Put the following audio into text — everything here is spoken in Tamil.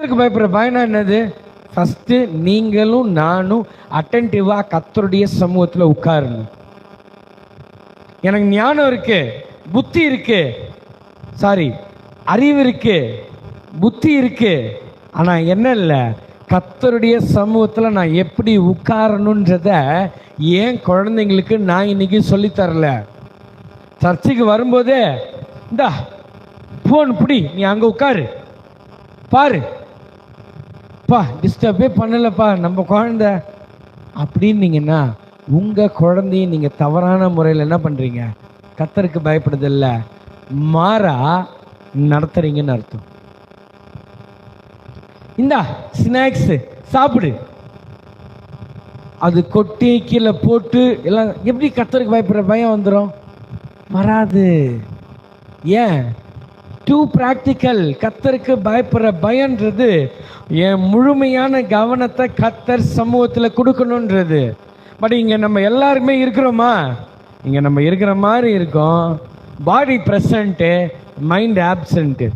கத்தருக்கு பயப்படுற பயனா என்னது? ஃபஸ்ட்டு நீங்களும் நானும் அட்டன்டிவாக கத்தருடைய சமூகத்தில் உட்காரணும். எனக்கு ஞானம் இருக்கு புத்தி இருக்கு சாரி அறிவு இருக்கு புத்தி இருக்கு. ஆனால் என்ன இல்லை கத்தருடைய சமூகத்தில் நான் எப்படி உட்காரணுன்றத ஏன் குழந்தைங்களுக்கு நான் இன்னைக்கு சொல்லித்தரல சர்ச்சைக்கு வரும்போதே இந்தா ஃபோன் பிடி நீ அங்கே உட்காரு. பாரு. அப்பா டிஸ்டர்பே பண்ணலப்பா நம்ம குழந்த. அப்படின்னீங்கன்னா உங்கள் குழந்தைய நீங்கள் தவறான முறையில் என்ன பண்ணுறீங்க கத்தருக்கு பயப்படுதில்ல. மாறா நடத்துறீங்கன்னு அர்த்தம். இந்தா ஸ்நாக்ஸு சாப்பிடு. அது கொட்டி கீழே போட்டு எல்லாம் எப்படி கத்தருக்கு பயப்படுற பயம் வந்துடும் வராது. ஏன்? டூ ப்ராக்டிக்கல் கத்தருக்கு பயப்படுற பயன்றது என் முழுமையான கவனத்தை கத்தர் சமூகத்தில் கொடுக்கணுன்றது பட் இங்கே நம்ம எல்லாருமே இருக்கிறோமா? இங்கே நம்ம இருக்கிற மாதிரி இருக்கோம். பாடி ப்ரெசண்ட்டு மைண்ட் ஆப்சண்ட்டு